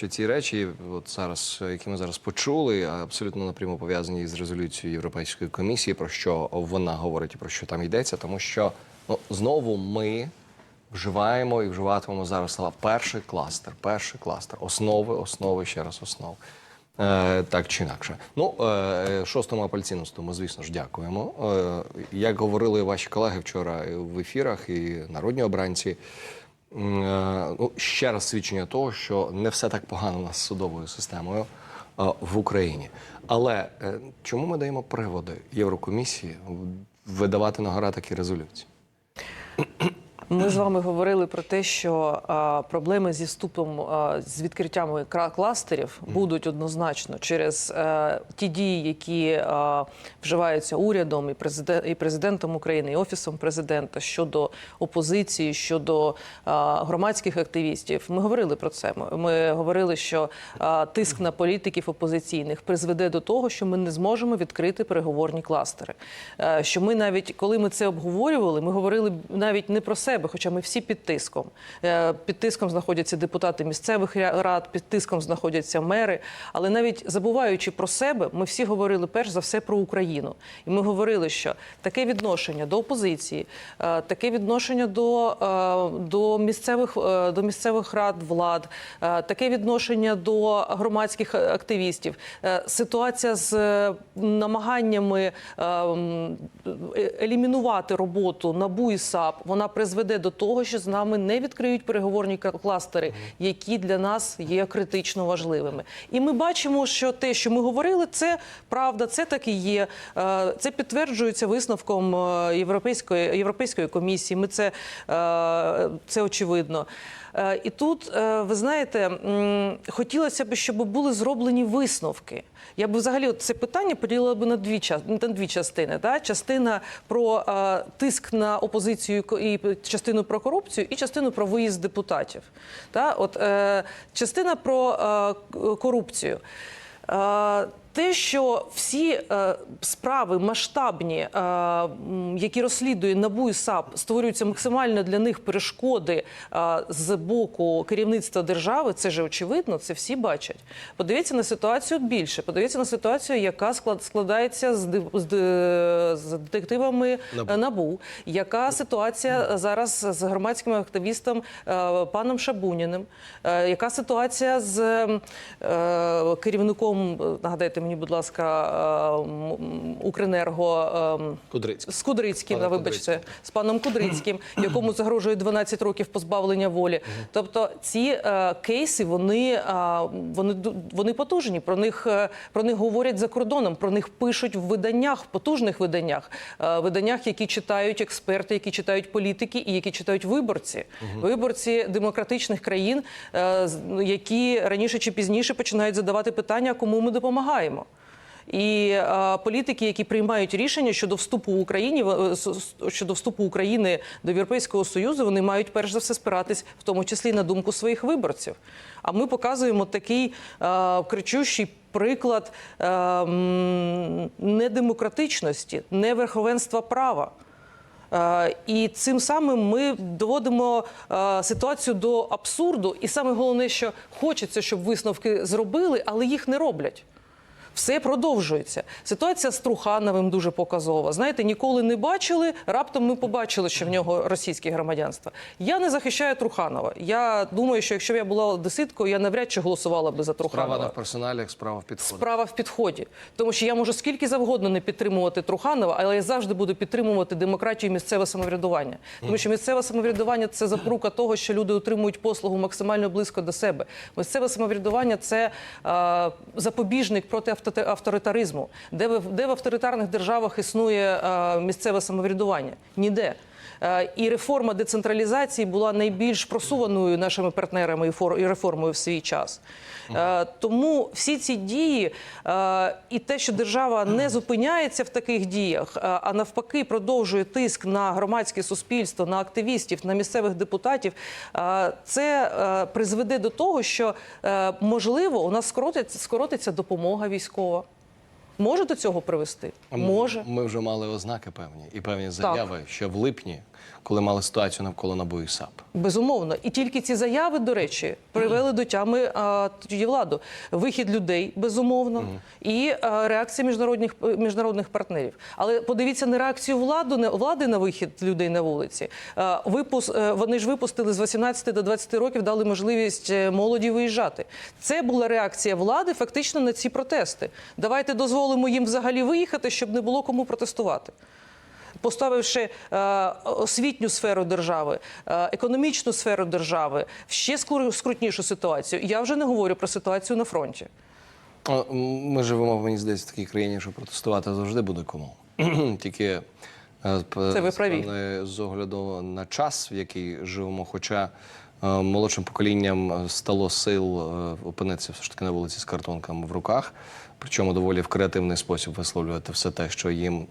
що ці речі, от зараз, які ми зараз почули, абсолютно напряму пов'язані з резолюцією Європейської комісії, про що вона говорить і про що там йдеться, тому що ну, знову ми вживаємо і вживатимемо зараз слова перший кластер, перший кластер, основи, основи, ще раз основи. Е, так чи інакше. Ну, е, шостому апельсинусту ми, звісно ж, дякуємо. Е, як говорили ваші колеги вчора в ефірах і народні обранці, ну, ще раз свідчення того, що не все так погано у нас з судовою системою е, в Україні. Але е, чому ми даємо приводи Єврокомісії видавати на гора такі резолюції? Ми з вами говорили про те, що а, проблеми зі вступом а, з відкриттями кластерів будуть однозначно через е, ті дії, які а, вживаються урядом і президент, і президентом України, і офісом президента щодо опозиції, щодо а, громадських активістів. Ми говорили про це. Ми, ми говорили, що а, тиск на політиків опозиційних призведе до того, що ми не зможемо відкрити переговорні кластери. Е, що ми навіть коли ми це обговорювали, ми говорили навіть не про себе, хоча ми всі під тиском. Е, Під тиском знаходяться депутати місцевих рад, під тиском знаходяться мери. Але навіть забуваючи про себе, ми всі говорили перш за все про Україну. І ми говорили, що таке відношення до опозиції, е, таке відношення до, е, до місцевих до місцевих рад влад, таке відношення до громадських активістів, ситуація з намаганнями е, м, е, елімінувати роботу НАБУ і САП, вона призведе до того, що з нами не відкриють переговорні кластери, які для нас є критично важливими. І ми бачимо, що те, що ми говорили, це правда, це так і є. Е, Це підтверджується висновком е, Європейської європейської комісії. Ми це, е, це очевидно. Е, І тут, е, ви знаєте, хотілося б, щоб були зроблені висновки. Я б взагалі це питання поділила б на дві на дві частини. Да? Частина про е, тиск на опозицію і частину про корупцію, і частину про виїзд депутатів. Да? От, частина про корупцію. Е, те, що всі е, справи масштабні, е, які розслідує НАБУ і САП, створюються максимально для них перешкоди е, з боку керівництва держави, це ж очевидно, це всі бачать. Подивіться на ситуацію більше. Подивіться на ситуацію, яка склад- складається з, з, з детективами НАБУ. НАБУ. НАБУ. Яка ситуація зараз з громадським активістом е, паном Шабуніним? Е, Яка ситуація з е, керівником, е, нагадайте мені, будь ласка, е, м- м, Укренерго? е, Кудрицький. з Кудрицьким, Пане вибачте, Кудрицьким. з паном Кудрицьким, якому загрожує 12 років позбавлення волі. Тобто ці е, кейси вони, е, вони вони потужні. Про них е, про них говорять за кордоном, про них пишуть в виданнях, потужних виданнях, виданнях, які читають експерти, які читають політики і які читають виборці, виборці демократичних країн, які раніше чи пізніше починають задавати питання, кому ми допомагаємо. І е, політики, які приймають рішення щодо вступу Україні е, щодо вступу України до Європейського союзу, вони мають перш за все спиратись, в тому числі на думку своїх виборців. А ми показуємо такий е, кричущий приклад е, недемократичності, неверховенства права. І цим самим ми доводимо ситуацію до абсурду. І саме головне, що хочеться, щоб висновки зробили, але їх не роблять. Все продовжується. Ситуація з Трухановим дуже показова. Знаєте, ніколи не бачили. Раптом ми побачили, що в нього російське громадянство. Я не захищаю Труханова. Я думаю, що якщо б я була одеситкою, я навряд чи голосувала би за Труханова. Справа не в персоналі, справа в підході. Справа в підході, тому що я можу скільки завгодно не підтримувати Труханова, але я завжди буду підтримувати демократію і місцеве самоврядування. Тому що місцеве самоврядування це запорука того, що люди отримують послугу максимально близько до себе. Місцеве самоврядування це е, запобіжник проти авторитаризму. Де в, авторитарних державах існує е, місцеве самоврядування? Ніде. Е, І реформа децентралізації була найбільш просуваною нашими партнерами і фор- реформою в свій час. Е, Тому всі ці дії е, і те, що держава не зупиняється в таких діях, а навпаки продовжує тиск на громадське суспільство, на активістів, на місцевих депутатів, це призведе до того, що можливо у нас скоротиться, скоротиться допомога військова. Може до цього привести? Може. Ми вже мали ознаки певні і певні заяви, що в липні коли мали ситуацію навколо НАБУ і САП. Безумовно, і тільки ці заяви, до речі, привели до тями а, тоді владу. Вихід людей, безумовно, і а, реакція міжнародних міжнародних партнерів. Але подивіться на реакцію влади, на влади на вихід людей на вулиці. А, випус, е, вони ж випустили з 18 до 20 років, дали можливість е, молоді виїжджати. Це була реакція влади фактично на ці протести. Давайте дозволимо їм взагалі виїхати, щоб не було кому протестувати поставивши е, освітню сферу держави, е, економічну сферу держави в ще скрутнішу ситуацію. Я вже не говорю про ситуацію на фронті. Ми живемо, мені здається, в такій країні, що протестувати завжди буде кому. Тільки е, Це ви праві. з огляду на час, в який живемо, хоча молодшим поколінням стало сил опинитися все ж таки на вулиці з картонками в руках, причому доволі в креативний спосіб висловлювати все те, що їм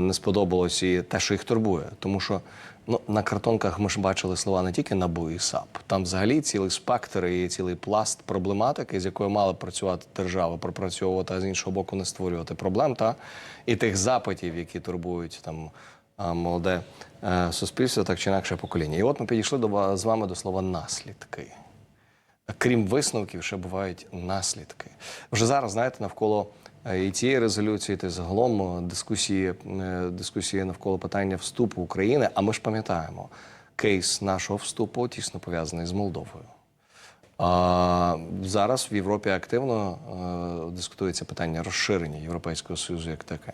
не сподобалось, і те, що їх турбує. Тому що ну, на картонках ми ж бачили слова не тільки НАБУ і САП. Там взагалі цілий спектр і цілий пласт проблематики, з якою мала працювати держава, пропрацьовувати, а з іншого боку, не створювати проблем, та і тих запитів, які турбують там молоде е, суспільство, так чи інакше покоління. І от ми підійшли до з вами до слова наслідки. Крім висновків, ще бувають наслідки. Вже зараз, знаєте, навколо е, і цієї резолюції, та загалом е, дискусії, е, дискусії навколо питання вступу України. А ми ж пам'ятаємо, кейс нашого вступу тісно пов'язаний з Молдовою. А, зараз в Європі активно е, дискутується питання розширення Європейського Союзу як таке.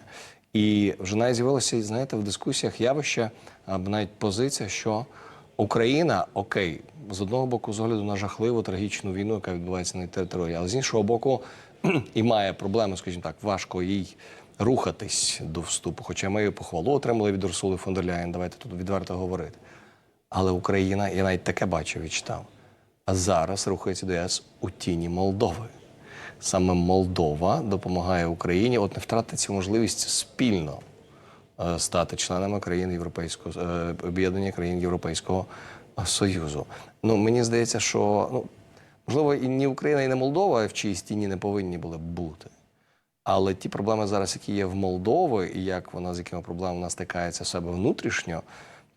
І вже навіть з'явилося, знаєте, в дискусіях явище, або навіть позиція, що Україна окей, з одного боку, з огляду на жахливу трагічну війну, яка відбувається на території, але з іншого боку, і має проблеми, скажімо так, важко їй рухатись до вступу. Хоча ми похвалу отримали від Урсули фон дер Ляєн, давайте тут відверто говорити. Але Україна, я навіть таке бачив і читав, а зараз рухається до ЄС у тіні Молдови. Саме Молдова допомагає Україні от не втратити цю можливість спільно е, стати членами країн Європейського е, об'єднання країн Європейського Союзу. Ну мені здається, що ну можливо і ні Україна, і не Молдова в чиїсь тіні не повинні були бути. Але ті проблеми зараз, які є в Молдові, і як вона з якими проблемами вона стикається в себе внутрішньо,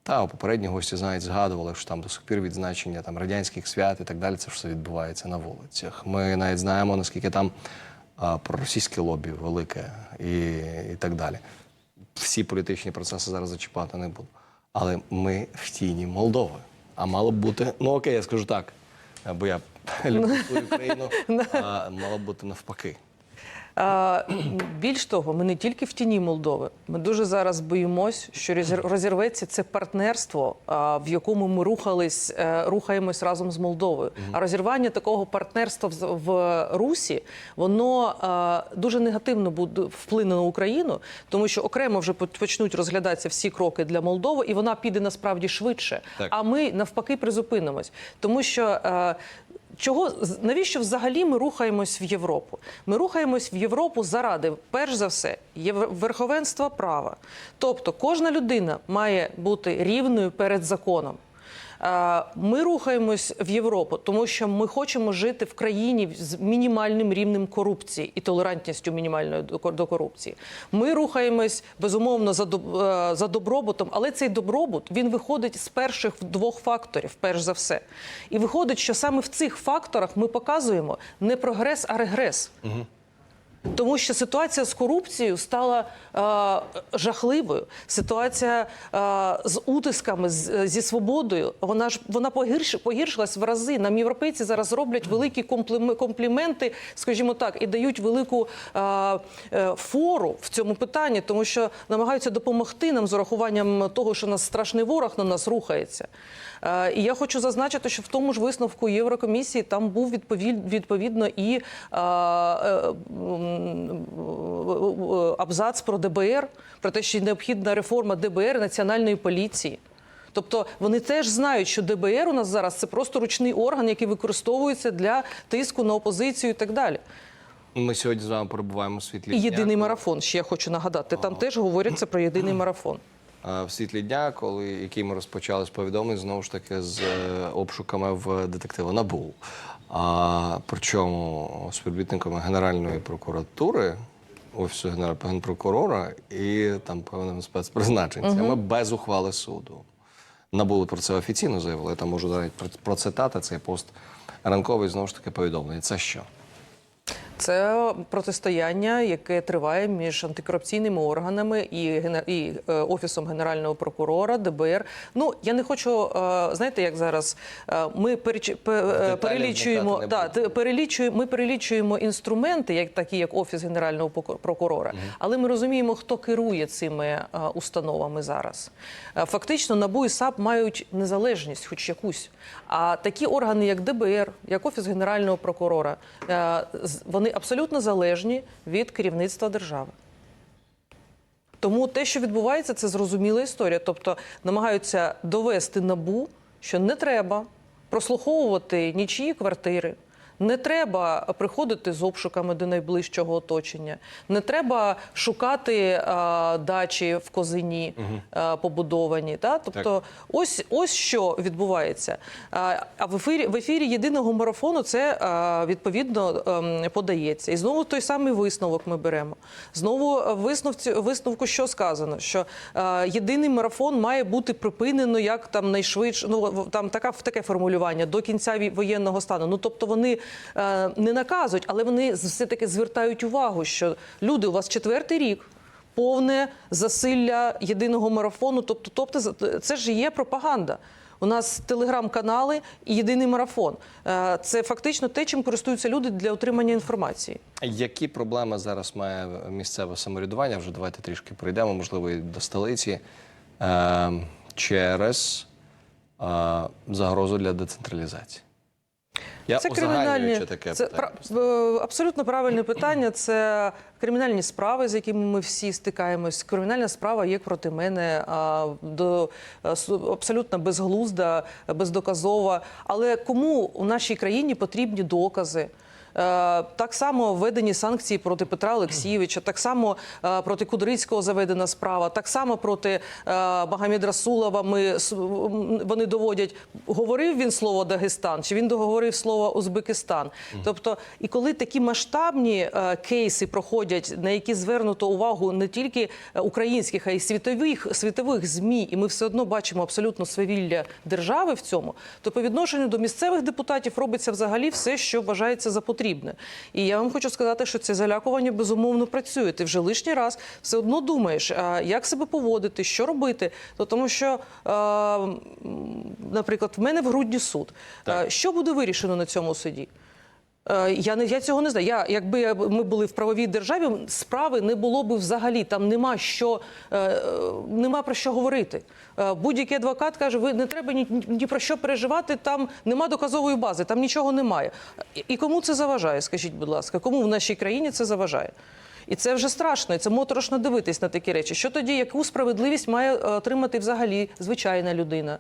та попередні гості знають, згадували, що там до сих пір відзначення там радянських свят і так далі, це все відбувається на вулицях. Ми навіть знаємо, наскільки там а, проросійське лобі велике і, і так далі. Всі політичні процеси зараз зачіпати не буду. Але ми в тіні Молдови. А мало б бути, ну окей, я скажу так, бо я люблю свою країну, а мало бути навпаки. Більш того, ми не тільки в тіні Молдови. Ми дуже зараз боїмось, що розірветься це партнерство, в якому ми рухались, е, рухаємось разом з Молдовою. А розірвання такого партнерства в, в Русі воно дуже негативно буде вплине на Україну, тому що окремо вже почнуть розглядатися всі кроки для Молдови, і вона піде насправді швидше. Так. А ми навпаки призупинимось, тому що. Чого навіщо взагалі ми рухаємось в Європу? Ми рухаємось в Європу заради, перш за все, верховенства права. Тобто, кожна людина має бути рівною перед законом. Е, Ми рухаємось в Європу, тому що ми хочемо жити в країні з мінімальним рівнем корупції і толерантністю мінімальною до кор- корупції. Ми рухаємось безумовно е, за добробутом, але цей добробут він виходить з перших двох факторів, перш за все. І виходить, що саме в цих факторах ми показуємо не прогрес, а регрес. Тому що ситуація з корупцією стала е, жахливою. Ситуація е, з утисками, з, зі свободою, вона ж вона погірш, погіршилась в рази. Нам європейці зараз роблять великі компліме- компліменти, скажімо так, і дають велику е, е, фору в цьому питанні, тому що намагаються допомогти нам з урахуванням того, що нас страшний ворог на нас рухається. Е, І я хочу зазначити, що в тому ж висновку Єврокомісії там був відповіль- відповідно і е, е, е, абзац про ДБР, про те, що необхідна реформа ДБР національної поліції. Тобто вони теж знають, що ДБР у нас зараз це просто ручний орган, який використовується для тиску на опозицію і так далі. Ми сьогодні з вами перебуваємо у світлі І єдиний коли- марафон. Ще я хочу нагадати. Там теж говоряться про єдиний марафон. в світлі дня, коли який ми розпочали з повідомлень, знову ж таки з е, обшуками в детектива НАБУ. А причому співробітниками Генеральної прокуратури офісу генерального генпрокурора і там певним спецпризначенцями без ухвали суду. Набули про це офіційно заявили. Я там можу навіть про- процитати цей пост ранковий знову ж таки повідомлення. Це що? Це протистояння, яке триває між антикорупційними органами і, і е, офісом генерального прокурора, ДБР. Ну я не хочу, е, знаєте, як зараз е, ми переч- перелічуємо да, перелічуємо. Ми перелічуємо інструменти, як такі, як офіс генерального прокурора, але ми розуміємо, хто керує цими установами зараз. Фактично, НАБУ і САП мають незалежність, хоч якусь. А такі органи, як ДБР, як офіс генерального прокурора, з- вони абсолютно залежні від керівництва держави. Тому те, що відбувається, це зрозуміла історія. Тобто намагаються довести набу, що не треба прослуховувати нічиї квартири. Не треба приходити з обшуками до найближчого оточення. Не треба шукати а, дачі в козині а, побудовані. Та? Тобто, ось ось що відбувається. А, а в ефірі в ефірі єдиного марафону це а, відповідно ем, подається. І знову той самий висновок ми беремо. Знову е, висновці висновку, що сказано, що е, єдиний марафон має бути припинено як там найшвидше. Ну там така таке формулювання до кінця воєнного стану. Ну тобто вони е, не наказують, але вони все таки звертають увагу, що люди, у вас четвертий рік. Повне засилля єдиного марафону. Тобто, тобто це ж є пропаганда. У нас телеграм-канали і єдиний марафон. Е, Це фактично те, чим користуються люди для отримання інформації. Які проблеми зараз має місцеве самоврядування? Вже давайте трішки пройдемо, можливо, і до столиці е, через е, загрозу для децентралізації. Я Це кримінальні таке це питання. абсолютно правильне питання. Це кримінальні справи, з якими ми всі стикаємось. Кримінальна справа є проти мене а, до абсолютно безглузда, бездоказова. Але кому у нашій країні потрібні докази? Е, Так само введені санкції проти Петра Олексійовича, так само е, проти Кудрицького заведена справа, так само проти е, Магомед Ми вони доводять, говорив він слово Дагестан, чи він договорив слово Узбекистан. Тобто, і коли такі масштабні е, кейси проходять, на які звернуто увагу не тільки е, українських, а й світових світових змі, і ми все одно бачимо абсолютно свавілля держави в цьому, то по відношенню до місцевих депутатів робиться взагалі все, що вважається за потрібне. І я вам хочу сказати, що це залякування безумовно працює. Ти вже лишній раз все одно думаєш, а, як себе поводити, що робити. То тому що, наприклад, в мене в грудні суд. Так. Що буде вирішено на цьому суді? Е, Я не я цього не знаю. Я якби ми були в правовій державі, справи не було б взагалі. Там нема що е, е, нема про що говорити. Будь-який адвокат каже: ви не треба ні, ні про що переживати. Там нема доказової бази, там нічого немає. І, кому це заважає? Скажіть, будь ласка, кому в нашій країні це заважає? І це вже страшно, і це моторошно дивитись на такі речі. Що тоді, яку справедливість має отримати взагалі звичайна людина?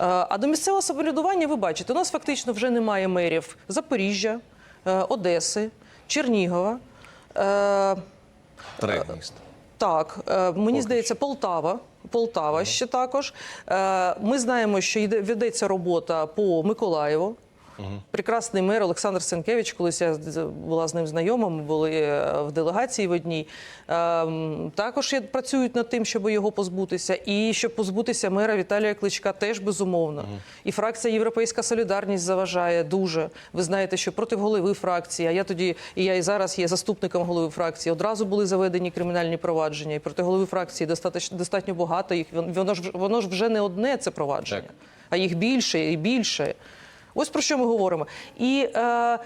Е, А до місцевого самоврядування ви бачите, у нас фактично вже немає мерів Запоріжжя, е, Одеси, Чернігова. Е, Три міста. Так, мені здається, Полтава. Полтава ще також. Ми знаємо, що йде ведеться робота по Миколаєву. Прекрасний мер Олександр Сенкевич, колись я була з ним знайома, ми були е, в делегації в одній. Е, Також працюють над тим, щоб його позбутися. І щоб позбутися мера Віталія Кличка, теж безумовно. І фракція Європейська Солідарність заважає дуже. Ви знаєте, що проти голови фракції, а я тоді, і я і зараз є заступником голови фракції. Одразу були заведені кримінальні провадження. І проти голови фракції достатньо, достатньо багато їх. Воно ж воно ж вже не одне це провадження, Так. а їх більше і більше. Ось про що ми говоримо. І е,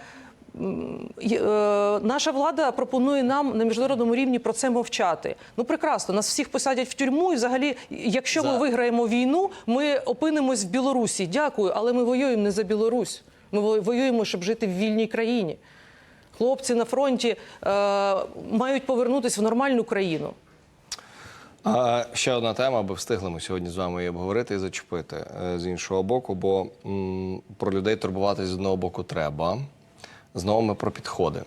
є- е, наша влада пропонує нам на міжнародному рівні про це мовчати. Ну прекрасно, нас всіх посадять в тюрму, і взагалі, якщо ми виграємо війну, ми опинимось в Білорусі. Дякую, але ми воюємо не за Білорусь. Ми воюємо, щоб жити в вільній країні. Хлопці на фронті е, мають повернутися в нормальну країну. А ще одна тема, аби встигли ми сьогодні з вами її обговорити і зачепити е, з іншого боку, бо м, про людей турбуватись з одного боку треба. Знову ми про підходи.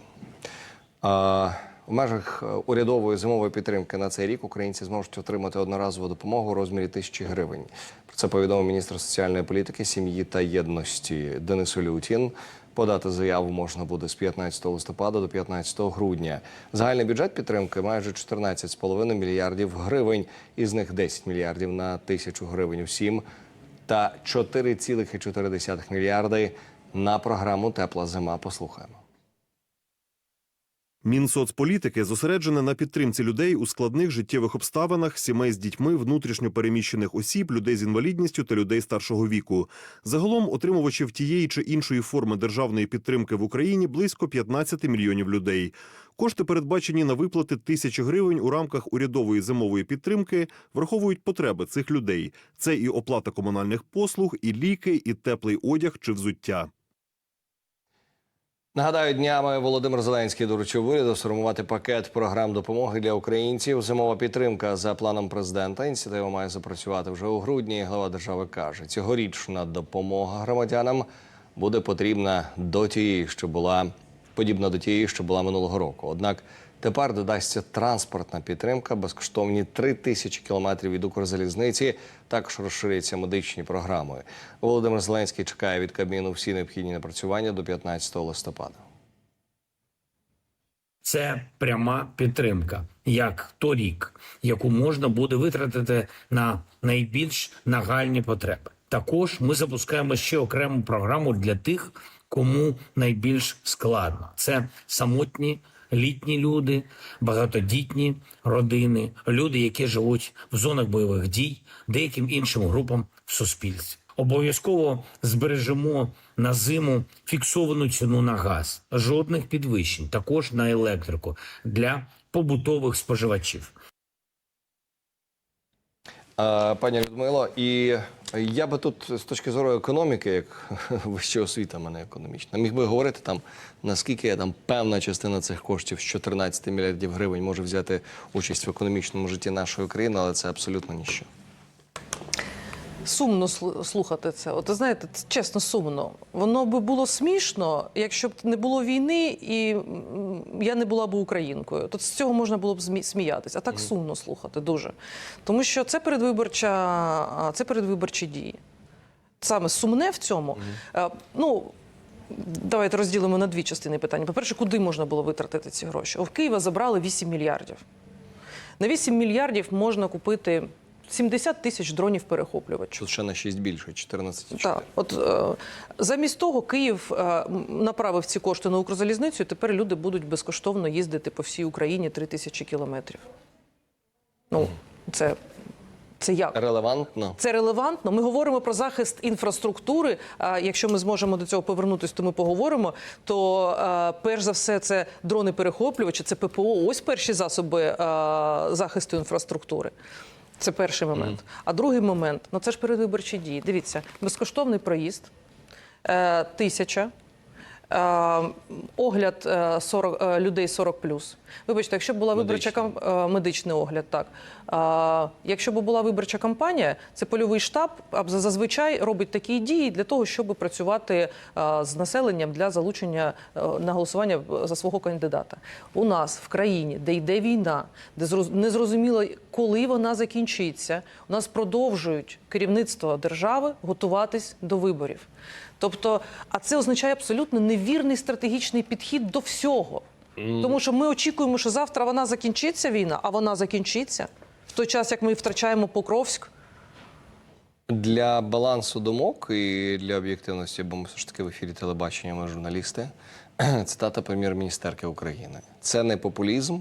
А, у межах е, урядової зимової підтримки на цей рік українці зможуть отримати одноразову допомогу у розмірі тисячі гривень. Про це повідомив міністр соціальної політики, сім'ї та єдності Денис Улютін. Подати заяву можна буде з 15 листопада до 15 грудня. Загальний бюджет підтримки майже 14,5 мільярдів гривень. Із них 10 мільярдів на тисячу гривень усім та 4,4 мільярди на програму Тепла зима. Послухаємо. Мінсоцполітики зосереджене на підтримці людей у складних життєвих обставинах, сімей з дітьми, внутрішньо переміщених осіб, людей з інвалідністю та людей старшого віку. Загалом отримувачів тієї чи іншої форми державної підтримки в Україні близько 15 мільйонів людей. Кошти, передбачені на виплати тисячі гривень у рамках урядової зимової підтримки, враховують потреби цих людей. Це і оплата комунальних послуг, і ліки, і теплий одяг чи взуття. Нагадаю, днями Володимир Зеленський доручив уряду сформувати пакет програм допомоги для українців. Зимова підтримка за планом президента. Ініціатива має запрацювати вже у грудні. Глава держави каже, цьогорічна допомога громадянам буде потрібна до тієї, що була подібна до тієї, що була минулого року. Однак тепер додасться транспортна підтримка, безкоштовні 3 тисячі кілометрів від Укрзалізниці. Також розширяться медичні програми. Володимир Зеленський чекає від Кабміну всі необхідні напрацювання до 15 листопада. Це пряма підтримка, як торік, яку можна буде витратити на найбільш нагальні потреби. Також ми запускаємо ще окрему програму для тих, кому найбільш складно. Це самотні літні люди, багатодітні родини, люди, які живуть в зонах бойових дій, деяким іншим групам в суспільстві. Обов'язково збережемо на зиму фіксовану ціну на газ, жодних підвищень, також на електрику для побутових споживачів. Пані Людмило, і я би тут з точки зору економіки, як вища освіта мене економічна, міг би говорити там, наскільки там певна частина цих коштів з 14 мільярдів гривень може взяти участь в економічному житті нашої країни, але це абсолютно ніщо. Сумно слухати це. От знаєте, це чесно сумно. Воно би було смішно, якщо б не було війни, і я не була б українкою. То з цього можна було б сміятися. А так сумно слухати дуже. Тому що це передвиборча, це передвиборчі дії. Саме сумне в цьому. Е, Ну, давайте розділимо на дві частини питання. По-перше, куди можна було витратити ці гроші? В Києва забрали 8 мільярдів. На 8 мільярдів можна купити 70 тисяч дронів перехоплювачів. Ще на 6 більше, 14,4. Так, от е, замість того, Київ е, направив ці кошти на Укрзалізницю. і Тепер люди будуть безкоштовно їздити по всій Україні 3 тисячі кілометрів. Ну, це, це як? Релевантно. Це релевантно. Ми говоримо про захист інфраструктури. А якщо ми зможемо до цього повернутися, то ми поговоримо. То е, перш за все, це дрони-перехоплювачі, це ППО. Ось перші засоби захисту інфраструктури. Це перший момент. А другий момент ну це ж передвиборчі дії. Дивіться, безкоштовний проїзд, е, тисяча. Е, огляд е, 40, е, людей 40 Вибачте, якщо б була виборча кам... е, медичний огляд, так е, якщо б була виборча кампанія, це польовий штаб зазвичай робить такі дії для того, щоб працювати е, з населенням для залучення е, на голосування за свого кандидата. У нас в країні, де йде війна, де зроз- незрозуміло, коли вона закінчиться, у нас продовжують керівництво держави готуватись до виборів. Тобто, а це означає абсолютно невірний стратегічний підхід до всього. Тому що ми очікуємо, що завтра вона закінчиться війна, а вона закінчиться в той час, як ми втрачаємо Покровськ. Для балансу думок і для об'єктивності, бо ми все ж таки в ефірі телебачення, ми журналісти. Цитата прем'єр-міністерки України. Це не популізм.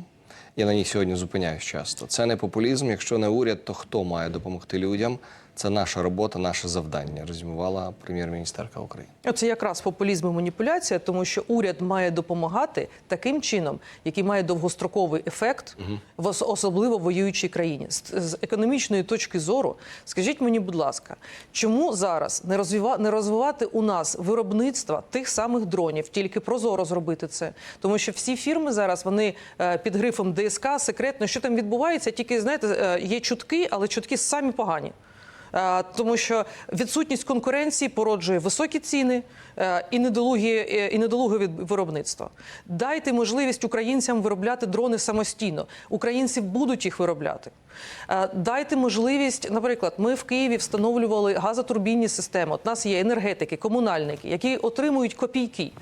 Я на ній сьогодні зупиняюсь часто. Це не популізм. Якщо не уряд, то хто має допомогти людям? Це наша робота, наше завдання. Резюмувала прем'єр-міністерка України. Оце якраз популізм і маніпуляція, тому що уряд має допомагати таким чином, який має довгостроковий ефект, в ос- особливо воюючій країні. З, з економічної точки зору, скажіть мені, будь ласка, чому зараз не розвива, не розвивати у нас виробництва тих самих дронів, тільки прозоро зробити це? Тому що всі фірми зараз вони е, під грифом ДСК секретно, що там відбувається, тільки знаєте, е, є чутки, але чутки самі погані. Е, Тому що відсутність конкуренції породжує високі ціни е, і недолугі е, і недолуге від виробництва. Дайте можливість українцям виробляти дрони самостійно. Українці будуть їх виробляти. Дайте можливість, наприклад, ми в Києві встановлювали газотурбінні системи. От нас є енергетики, комунальники, які отримують копійки.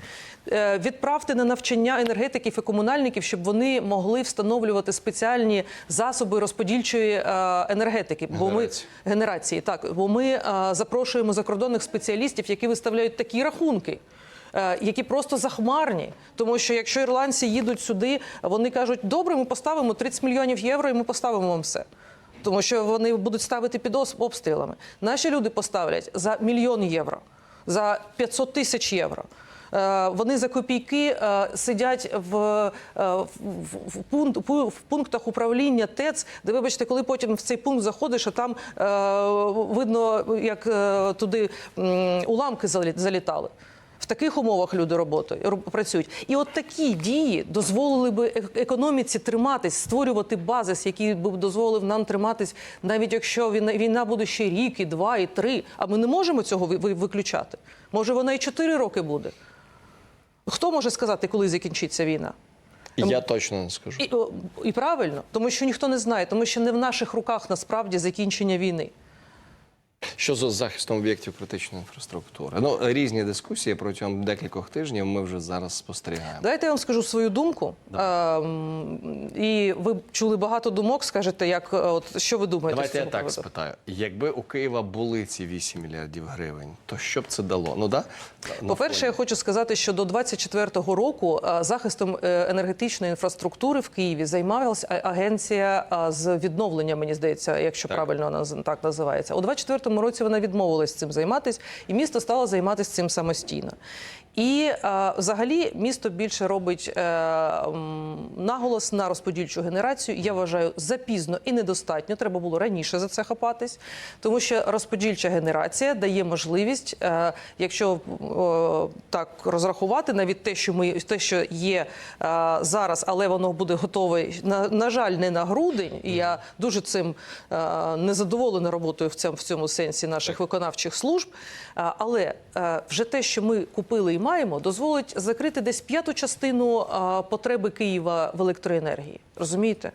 Е, Відправте на навчання енергетиків і комунальників, щоб вони могли встановлювати спеціальні засоби розподільчої е, енергетики. Бо ми Генерації. так бо ми е, запрошуємо закордонних спеціалістів, які виставляють такі рахунки. Які просто захмарні, тому що якщо ірландці їдуть сюди, вони кажуть, добре, ми поставимо 30 мільйонів євро, і ми поставимо вам все. Тому що вони будуть ставити під обстрілами. Наші люди поставлять за мільйон євро, за 500 тисяч євро. Е, Вони за копійки е, сидять в, е, в, в, в пункт- в пунктах управління ТЕЦ, де, вибачте, коли потім в цей пункт заходиш, а там видно, як туди уламки залі- залітали. В таких умовах люди роботи роб- працюють. І от такі дії дозволили би економіці триматись, створювати базис, який б дозволив нам триматись, навіть якщо війна, буде ще рік, і два, і три. А ми не можемо цього ви- ви- виключати. Може, вона і чотири роки буде. Хто може сказати, коли закінчиться війна? Я точно не скажу. І, і правильно, тому що ніхто не знає, тому що не в наших руках насправді закінчення війни. Що з захистом об'єктів критичної інфраструктури? Ну різні дискусії протягом декількох тижнів. Ми вже зараз спостерігаємо. Давайте я вам скажу свою думку. Ем, і ви чули багато думок. Скажете, як е, от що ви думаєте? Давайте я так приводу? спитаю. Якби у Києва були ці 8 мільярдів гривень, то що б це дало? Ну да По-перше, я хочу сказати, що до 24-го року е, захистом е, енергетичної інфраструктури в Києві займалася агенція е, з відновлення, мені здається, якщо Так. правильно вона так називається. У 24-му році вона відмовилась цим займатися, і місто стало займатися цим самостійно. І е, взагалі місто більше робить е, наголос на розподільчу генерацію. Я вважаю запізно і недостатньо. Треба було раніше за це хапатись, тому що розподільча генерація дає можливість, е, якщо так розрахувати, навіть те, що ми те, що є е, зараз, але воно буде готове на, на жаль, не на грудень. І я дуже цим е, незадоволена роботою в цьому в цьому сенсі наших виконавчих служб. Але е, вже те, що ми купили маємо, дозволить закрити десь п'яту частину потреби Києва в електроенергії. Розумієте?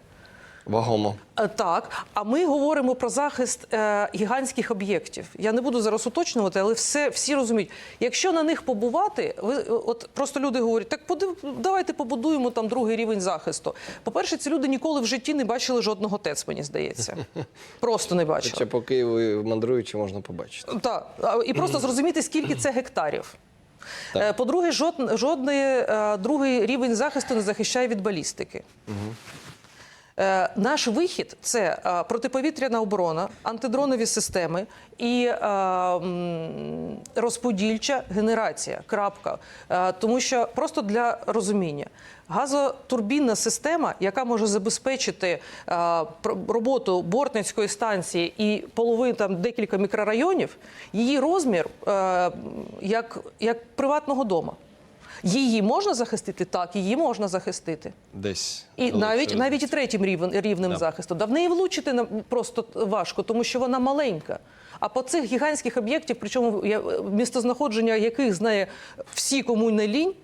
вагомо. Е, Так, а ми говоримо про захист е, гігантських об'єктів. Я не буду зараз уточнювати, але все всі розуміють. Якщо на них побувати, ви е, от просто люди говорять, так подив, давайте побудуємо там другий рівень захисту. По-перше, ці люди ніколи в житті не бачили жодного ТЕЦ, мені здається. Просто не бачили. Хоча по Києву мандруючи можна побачити. Так, і просто зрозуміти, скільки це гектарів. Е, По-друге, жод, жодний е, другий рівень захисту не захищає від балістики. Е, Наш вихід це е, протиповітряна оборона, антидронові системи і е, розподільча генерація. Крапка. Е, Тому що просто для розуміння. Газотурбінна система, яка може забезпечити е, роботу бортницької станції і половину там декілька мікрорайонів, її розмір е, як, як приватного дома. Її можна захистити? Так, її можна захистити. Десь І навіть навіть і третім рівень, рівнем Да. захисту. Да в неї влучити просто важко, тому що вона маленька. А по цих гігантських об'єктів, причому я- містознаходження яких знає всі кому не лінь.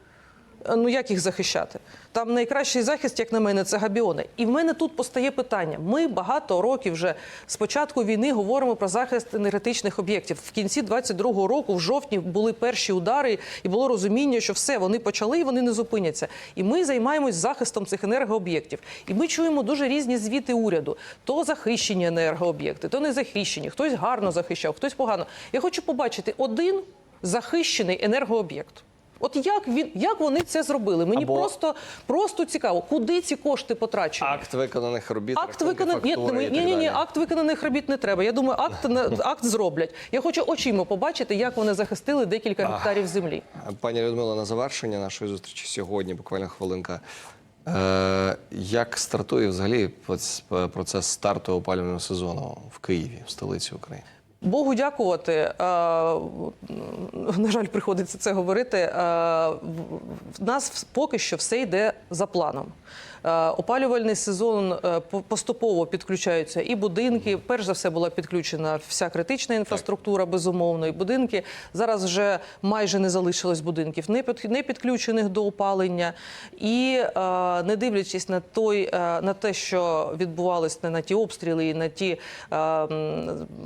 Е, Ну як їх захищати? Там найкращий захист, як на мене, це габіони. І в мене тут постає питання. Ми багато років вже з початку війни говоримо про захист енергетичних об'єктів. В кінці 22-го року, в жовтні, були перші удари, і було розуміння, що все вони почали і вони не зупиняться. І ми займаємось захистом цих енергооб'єктів. І ми чуємо дуже різні звіти уряду: то захищені енергооб'єкти, то не захищені. Хтось гарно захищав, хтось погано. Я хочу побачити один захищений енергооб'єкт. От як він як вони це зробили? Мені Або- просто просто цікаво, куди ці кошти потрачені. акт виконаних робіт, Акт виконаних ні, ні, ні, ні, акт виконаних робіт не треба. Я думаю, акт акт зроблять. Я хочу очима побачити, як вони захистили декілька гектарів землі. Пані Людмила, на завершення нашої зустрічі сьогодні, буквально хвилинка. Е, як стартує взагалі проц- процес старту опалювального сезону в Києві, в столиці України? Богу дякувати. е, На жаль, приходиться це говорити. е, В нас поки що все йде за планом. Е, Опалювальний сезон поступово підключаються і будинки. Перш за все була підключена вся критична інфраструктура, безумовно, і будинки. Зараз вже майже не залишилось будинків, не під- не підключених до опалення. І не дивлячись на той, на те, що відбувалось на, на ті обстріли, і на ті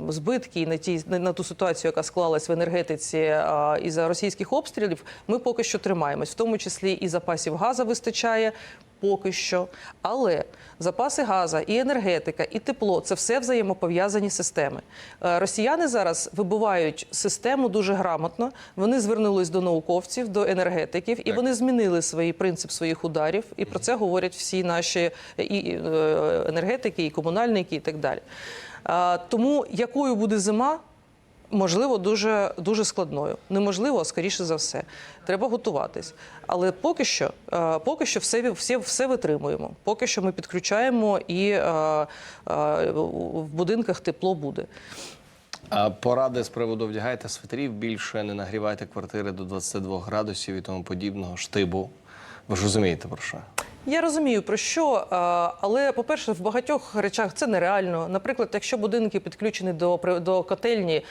збитки, і на ті на, ту ситуацію, яка склалась в енергетиці е, із-за російських обстрілів, ми поки що тримаємось, в тому числі і запасів газу вистачає. Поки що, але запаси газу, і енергетика, і тепло це все взаємопов'язані системи. Е, Росіяни зараз вибивають систему дуже грамотно. Вони звернулись до науковців, до енергетиків, і Так. вони змінили свій принцип своїх ударів. І про це говорять всі наші і е, енергетики, і комунальники, і так далі. Тому якою буде зима? Можливо, дуже дуже складною. Неможливо, а скоріше за все. Треба готуватись. Але поки що, поки що все, все, все витримуємо. Поки що ми підключаємо і в будинках тепло буде. А поради з приводу вдягайте свитерів більше, не нагрівайте квартири до 22 градусів і тому подібного штибу. Ви ж розумієте про що? Я розумію про що, е, але по-перше, в багатьох речах це нереально. Наприклад, якщо будинки підключені до до котельні, е,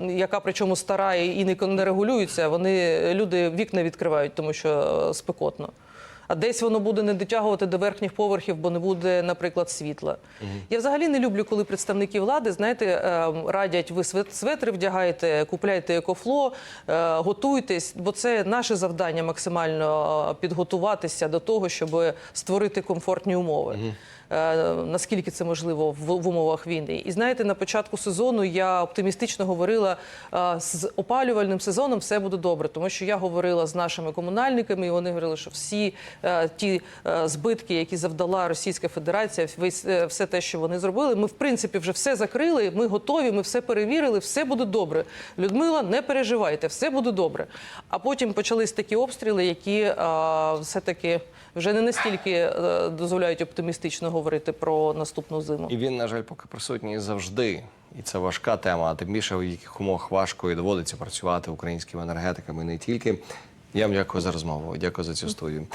яка причому стара і не регулюється, вони люди вікна відкривають, тому що е, спекотно. А десь воно буде не дотягувати до верхніх поверхів, бо не буде, наприклад, світла. Я взагалі не люблю, коли представники влади, знаєте, е, радять, ви свет- светри вдягаєте, купляйте екофло, е, готуйтесь, бо це наше завдання максимально е, підготуватися до того, щоб створити комфортні умови. Е, Наскільки це можливо в, умовах війни, і знаєте, на початку сезону я оптимістично говорила е, з опалювальним сезоном все буде добре, тому що я говорила з нашими комунальниками, і вони говорили, що всі е, ті е, збитки, які завдала Російська Федерація, весь е, все те, що вони зробили, ми в принципі вже все закрили. Ми готові, ми все перевірили, все буде добре. Людмила, не переживайте, все буде добре. А потім почались такі обстріли, які е, все таки вже не настільки е, дозволяють оптимістично говорити про наступну зиму. І він, на жаль, поки присутній завжди. І це важка тема, а тим більше в яких умовах важко і доводиться працювати українським енергетиками не тільки. Я вам дякую за розмову. Дякую за цю студію.